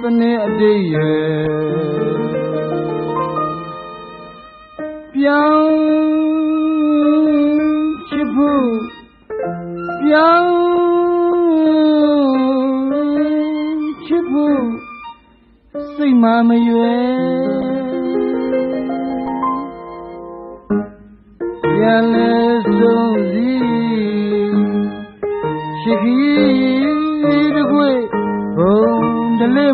တနေ့အတိတ်ရဲ့ပြောင်းချစ်ဖို့ပြောင်းချစ်ဖို့စိတ်မမရွယ်ပြန်လဲ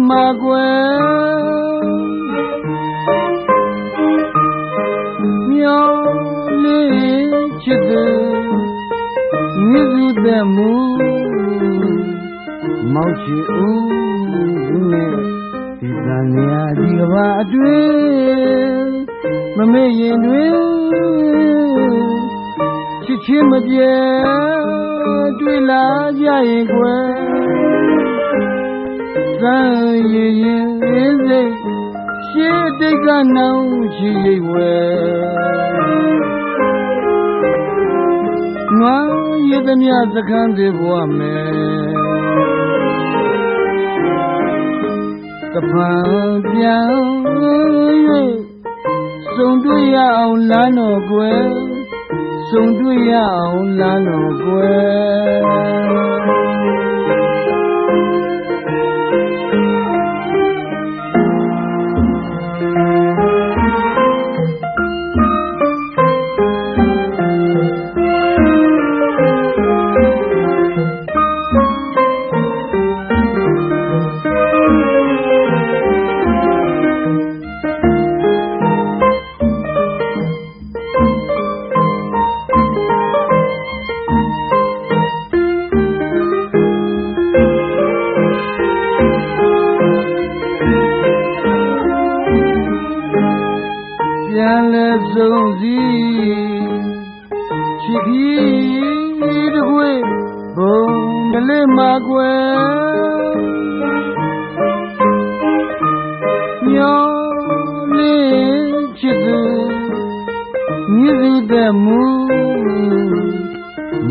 မကွယ်မျောလေးချစ်သူမြစ်စုတဲ့မူမောက်ချီဦးနဲ့ဒီကံရာဒီကဘာအတွင်းမမေ့ရင်တွင်ချစ်ချင်းမပြေတွေ့လာကြရင်ကွယ် စမ်းရင်ရင်စိတ်ရှေးတိတ်ကနောင်ချီရိပ်ဝဲနွားရသမျှသခန်းသေးဘဝမယ်တဖန်ပြန်၍စုံတွေ့ရအောင်လမ်းတော်ကွယ်စုံတွေ့ရအောင်လမ်းတော်ကွယ် ကြီးတကွေဘုံတလေးမကွယ်မျောလေးချစ်သူမြစ်စုတဲ့မူ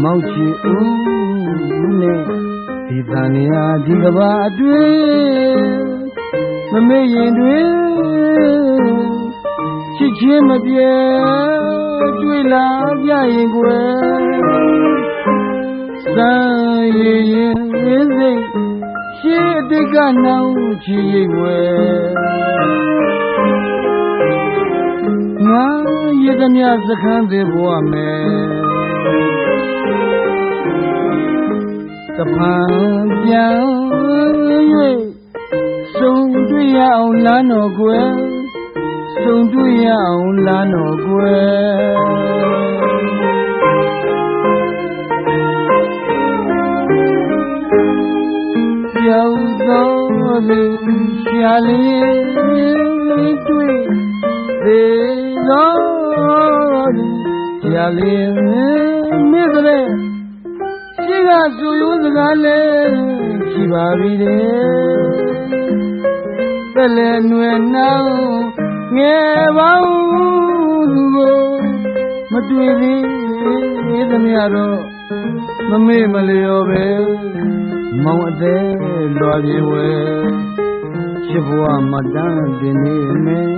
မောက်ချီဦးနဲ့ဒီတန်ရာဒီကဘာအတွင်းမမေ့ရင်တွင်ချစ်ချင်းမပြေ တွေ့လာကြရင်ကွယ်စမ်းရရင်စိတ်ရှေးအတိတ်ကနောင်ချီရိပ်ဝဲငါရသမျှစခန်းသေးဘဝမယ်တဖန်ပြန်၍စုံတွေ့ရအောင်လမ်းတော်ကွယ် စုံတွေ့ရအောင်လမ်းတော်ကွယ်ပြောင်းသောလူရှာလေးတွေ့သေးသောလူရှာလေးမိတဲ့ရှိကဆိုရိုးစကားလေးရှိပါပြီတဲ့ပလဲနွယ်နောင် ငယ်ပေါင်းသူကိုမတွေ့သေးသမျှတော့မမေ့မလျော်ပဲမောင်အသေးလွာပြေဝဲချစ်ဘဝမတန်းတင်နေမယ်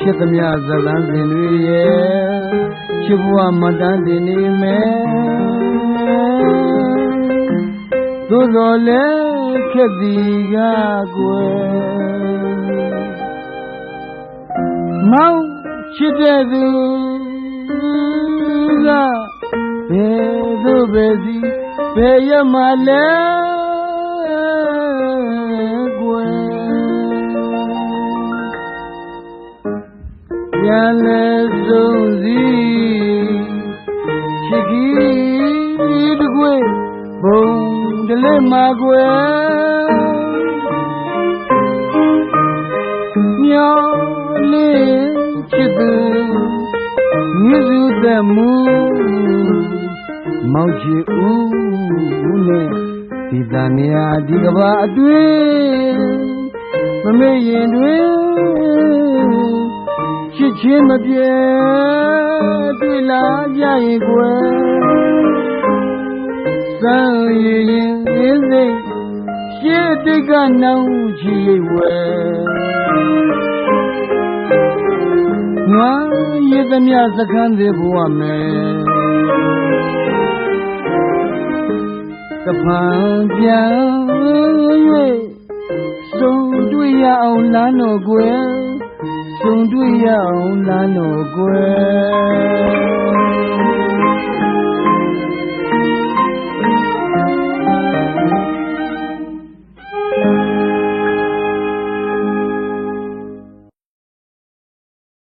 ဖြစ်သမျှဇလန်းစဉ်တွေရဲ့ချစ်ဘဝမတန်းတင်နေမယ်သို့တော်လည်းခက်သည်ကကွယ် မောင်ချစ်တဲ့သူကဘယ်သို့ပဲစီဘယ်ရမှလဲကွယ်ပြန်လဲဆုံးစီချစ်ကြီးတကွေဘုံတလေးမကွယ် မူမောက်ချီဦးနဲ့ဒီတန်ရာဒီကဘာအတွင်းမမေ့ရင်တွင်ချစ်ချင်းမပြေတွေ့လာကြရင်ကွယ်စမ်းရရင်စိတ်ရှေးတိတ်ကနောင်ချီရိပ်ဝဲငနွား ရည်သမျှစခန်းသေးဘဝမယ်တဖန်ပြန်၍စုံတွေ့ရအောင်လမ်းတော်ကွယ်စုံတွေ့ရအောင်လမ်းတော်ကွယ်